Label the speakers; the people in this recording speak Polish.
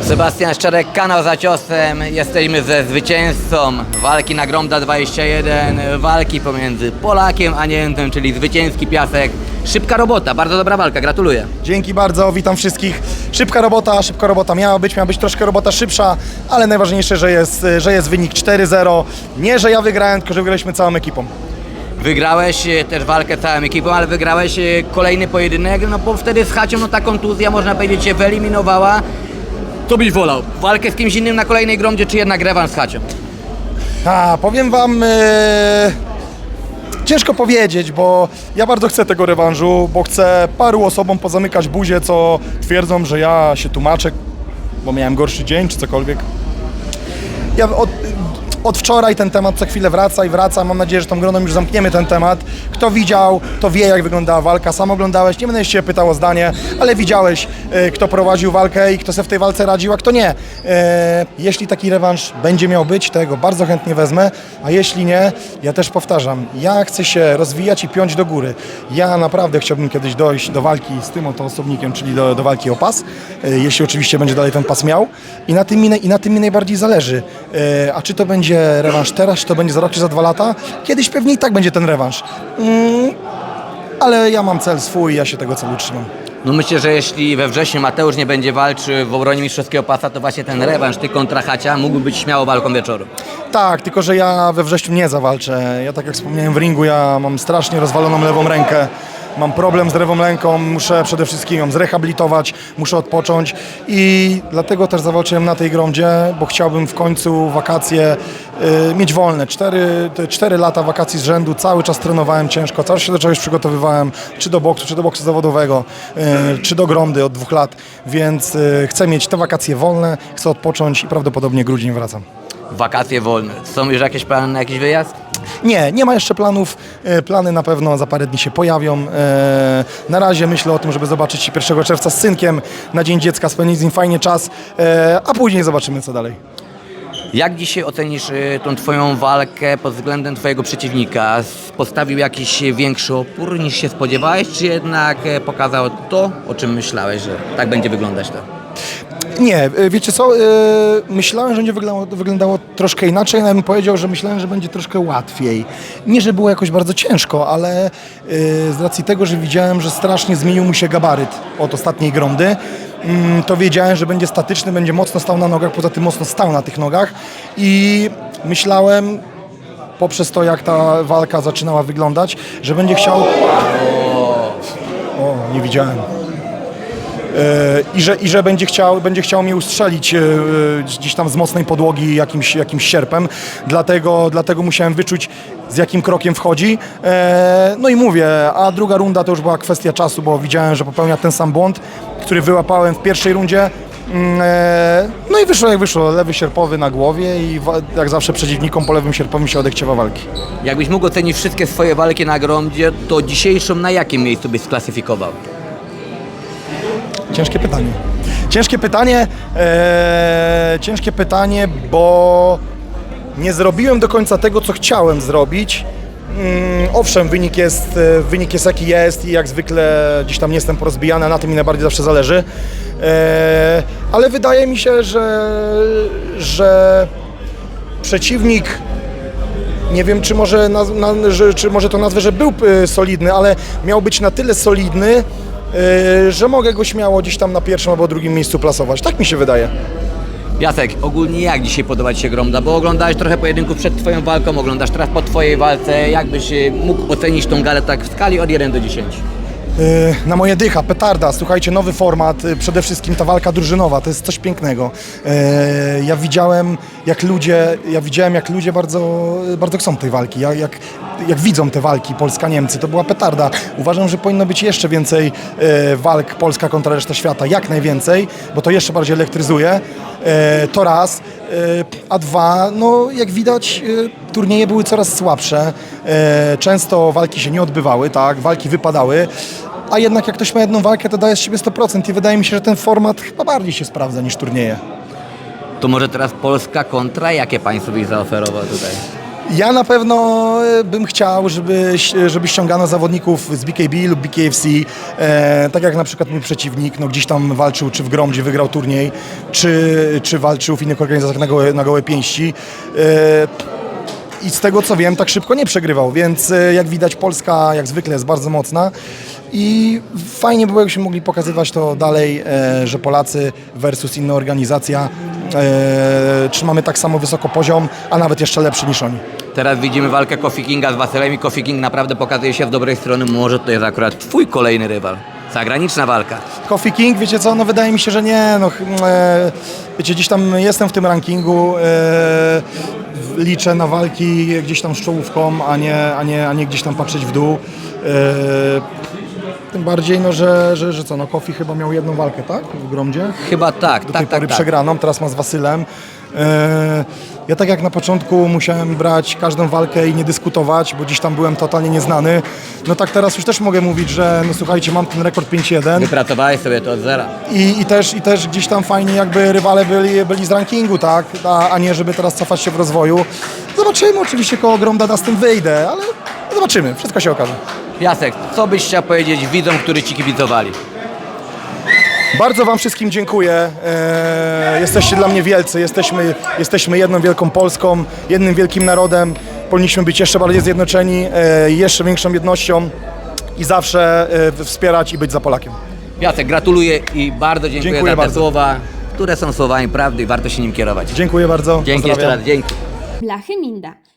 Speaker 1: Sebastian Szczerek, kanał za ciosem. Jesteśmy ze zwycięzcą walki na Gromda 21, walki pomiędzy Polakiem a Niemcem, czyli zwycięski piasek. Szybka robota, bardzo dobra walka, gratuluję.
Speaker 2: Dzięki bardzo, witam wszystkich. Szybka robota, szybka robota miała być, miała być troszkę robota szybsza, ale najważniejsze, że jest, że jest wynik 4-0. Nie, że ja wygrałem, tylko że wygraliśmy całą ekipą.
Speaker 1: Wygrałeś e, też walkę całą ekipą, ale wygrałeś e, kolejny pojedynek, no bo wtedy z Hacią no ta kontuzja, można powiedzieć, się wyeliminowała. Co byś wolał? Walkę z kimś innym na kolejnej Gromdzie, czy jednak rewanż z Hacią?
Speaker 2: A, powiem wam, e, ciężko powiedzieć, bo ja bardzo chcę tego rewanżu, bo chcę paru osobom pozamykać buzię, co twierdzą, że ja się tłumaczę, bo miałem gorszy dzień, czy cokolwiek. Ja od, od wczoraj ten temat co chwilę wraca i wraca. Mam nadzieję, że tą groną już zamkniemy ten temat. Kto widział, to wie, jak wyglądała walka. Sam oglądałeś, nie będę się pytał o zdanie, ale widziałeś, e, kto prowadził walkę i kto sobie w tej walce radził, a kto nie. E, jeśli taki rewanż będzie miał być, to ja go bardzo chętnie wezmę, a jeśli nie, ja też powtarzam, ja chcę się rozwijać i piąć do góry. Ja naprawdę chciałbym kiedyś dojść do walki z tym oto osobnikiem, czyli do, do walki o pas, e, jeśli oczywiście będzie dalej ten pas miał i na tym mi, i na tym mi najbardziej zależy. A czy to będzie rewanż teraz, czy to będzie za rok, czy za dwa lata? Kiedyś pewnie i tak będzie ten rewanż. Mm, ale ja mam cel swój, ja się tego celu trzymam.
Speaker 1: No myślę, że jeśli we wrześniu Mateusz nie będzie walczył w obronie mistrzowskiego pasa, to właśnie ten rewanż ty kontra Hacia mógłby być śmiało walką wieczoru.
Speaker 2: Tak, tylko że ja we wrześniu nie zawalczę. Ja tak jak wspomniałem w ringu, ja mam strasznie rozwaloną lewą rękę. Mam problem z lewą ręką, muszę przede wszystkim ją zrehabilitować, muszę odpocząć i dlatego też zawalczyłem na tej gromdzie, bo chciałbym w końcu wakacje y, mieć wolne. Cztery, te cztery lata wakacji z rzędu, cały czas trenowałem ciężko, cały czas się do czegoś przygotowywałem, czy do boksu, czy do boksu zawodowego, y, czy do gromdy od dwóch lat, więc y, chcę mieć te wakacje wolne, chcę odpocząć i prawdopodobnie grudzień wracam.
Speaker 1: Wakacje wolne. Są już jakieś plany na jakiś wyjazd?
Speaker 2: Nie, nie ma jeszcze planów. E, Plany na pewno za parę dni się pojawią. E, Na razie myślę o tym, żeby zobaczyć się 1 czerwca z synkiem na Dzień Dziecka, spędzić z nim fajnie czas, e, a później zobaczymy co dalej.
Speaker 1: Jak dzisiaj ocenisz tą twoją walkę pod względem twojego przeciwnika? Postawił jakiś większy opór niż się spodziewałeś, czy jednak pokazał to, o czym myślałeś, że tak będzie wyglądać to?
Speaker 2: Nie, e, wiecie co, e, myślałem, że będzie wyglądało, wyglądało troszkę inaczej, nawet bym powiedział, że myślałem, że będzie troszkę łatwiej. Nie, że było jakoś bardzo ciężko, ale e, z racji tego, że widziałem, że strasznie zmienił mu się gabaryt od ostatniej gromdy, mm, to wiedziałem, że będzie statyczny, będzie mocno stał na nogach, poza tym mocno stał na tych nogach i myślałem, poprzez to, jak ta walka zaczynała wyglądać, że będzie chciał... O, nie widziałem. E, I że, I że będzie chciał, będzie chciał mnie ustrzelić e, e, gdzieś tam z mocnej podłogi jakimś, jakimś sierpem. Dlatego, dlatego musiałem wyczuć, z jakim krokiem wchodzi. No i mówię, a druga runda to już była kwestia czasu, bo widziałem, że popełnia ten sam błąd, który wyłapałem w pierwszej rundzie. Mm, No i wyszło jak wyszło, lewy sierpowy na głowie i jak zawsze przeciwnikom po lewym sierpowym się odechciewa walki.
Speaker 1: Jakbyś mógł ocenić wszystkie swoje walki na Gromdzie, to dzisiejszą na jakim miejscu byś sklasyfikował?
Speaker 2: Ciężkie pytanie. Ciężkie pytanie, e, ciężkie pytanie, bo nie zrobiłem do końca tego, co chciałem zrobić. Mm, owszem, wynik jest, e, wynik jest jaki jest i jak zwykle gdzieś tam nie jestem porozbijany, a na tym mi najbardziej zawsze zależy. E, ale wydaje mi się, że, że przeciwnik nie wiem, czy może, na, że, czy może to nazwę, że był y, solidny, ale miał być na tyle solidny, y, że mogę go śmiało gdzieś tam na pierwszym albo drugim miejscu plasować. Tak mi się wydaje.
Speaker 1: Jacek, ogólnie jak dzisiaj podoba Ci się Gromda? Bo oglądałeś trochę pojedynków przed Twoją walką, oglądasz teraz po Twojej walce. Jak byś e, mógł ocenić tą galę tak w skali od 1 do 10?
Speaker 2: Y, Na moje dycha, petarda, słuchajcie, nowy format, y, przede wszystkim ta walka drużynowa, to jest coś pięknego. Y, Ja widziałem, jak ludzie, ja widziałem, jak ludzie bardzo, bardzo chcą tej walki, jak, jak, widzą te walki Polska-Niemcy, to była petarda. Uważam, że powinno być jeszcze więcej walk Polska kontra reszta świata, jak najwięcej, bo to jeszcze bardziej elektryzuje. E, to raz. E, a dwa, no jak widać, e, turnieje były coraz słabsze. E, często walki się nie odbywały, tak, walki wypadały. A jednak jak ktoś ma jedną walkę, to daje z siebie 100% i wydaje mi się, że ten format chyba bardziej się sprawdza niż turnieje.
Speaker 1: To może teraz Polska kontra, jakie państwo byś zaoferował tutaj?
Speaker 2: Ja na pewno e, bym chciał, żeby, żeby ściągano zawodników z BKB lub BKFC, e, tak jak na przykład mój przeciwnik, no gdzieś tam walczył czy w Grom, gdzie wygrał turniej, czy, czy walczył w innych organizacjach na gołe, na gołe pięści. E, i z tego co wiem, tak szybko nie przegrywał, więc e, jak widać Polska jak zwykle jest bardzo mocna i fajnie było jakbyśmy mogli pokazywać to dalej, e, że Polacy versus inna organizacja e, trzymamy tak samo wysoko poziom, a nawet jeszcze lepszy niż oni.
Speaker 1: Teraz widzimy walkę Kofi Kinga z Wasylem i Kofi King naprawdę pokazuje się w dobrej strony. Może to jest akurat twój kolejny rywal. Zagraniczna walka.
Speaker 2: Coffee King, wiecie co, no wydaje mi się, że nie, no e, wiecie, gdzieś tam jestem w tym rankingu, e, liczę na walki gdzieś tam z czołówką, a nie, a nie, a nie gdzieś tam patrzeć w dół. E, tym bardziej, no, że, że, że co, no Kofi chyba miał jedną walkę, tak? W Gromdzie?
Speaker 1: Chyba tak,
Speaker 2: do
Speaker 1: tak,
Speaker 2: tej pory
Speaker 1: tak, tak.
Speaker 2: przegraną, teraz ma z Wasylem. E, Ja tak jak na początku musiałem brać każdą walkę i nie dyskutować, bo gdzieś tam byłem totalnie nieznany, no tak teraz już też mogę mówić, że no słuchajcie, mam ten rekord 5-1
Speaker 1: Wypracowałeś sobie to od zera.
Speaker 2: i, i, też, i też gdzieś tam fajnie jakby rywale byli, byli z rankingu, tak, a, a nie żeby teraz cofać się w rozwoju. Zobaczymy oczywiście koło Gromdada z tym wyjdę, ale zobaczymy, wszystko się okaże.
Speaker 1: Jacek, co byś chciał powiedzieć widzom, którzy ci kibicowali?
Speaker 2: Bardzo Wam wszystkim dziękuję. E, jesteście dla mnie wielcy. Jesteśmy, jesteśmy jedną wielką Polską, jednym wielkim narodem. Powinniśmy być jeszcze bardziej zjednoczeni, e, jeszcze większą jednością i zawsze e, wspierać i być za Polakiem.
Speaker 1: Jacek, gratuluję i bardzo dziękuję,
Speaker 2: Dziękuję
Speaker 1: za te
Speaker 2: bardzo.
Speaker 1: słowa, które są słowami prawdy i warto się nim kierować.
Speaker 2: Dziękuję bardzo.
Speaker 1: Dzięki jeszcze
Speaker 2: Pozdrawiam.
Speaker 1: raz, dzięki.
Speaker 3: Blachy Minda,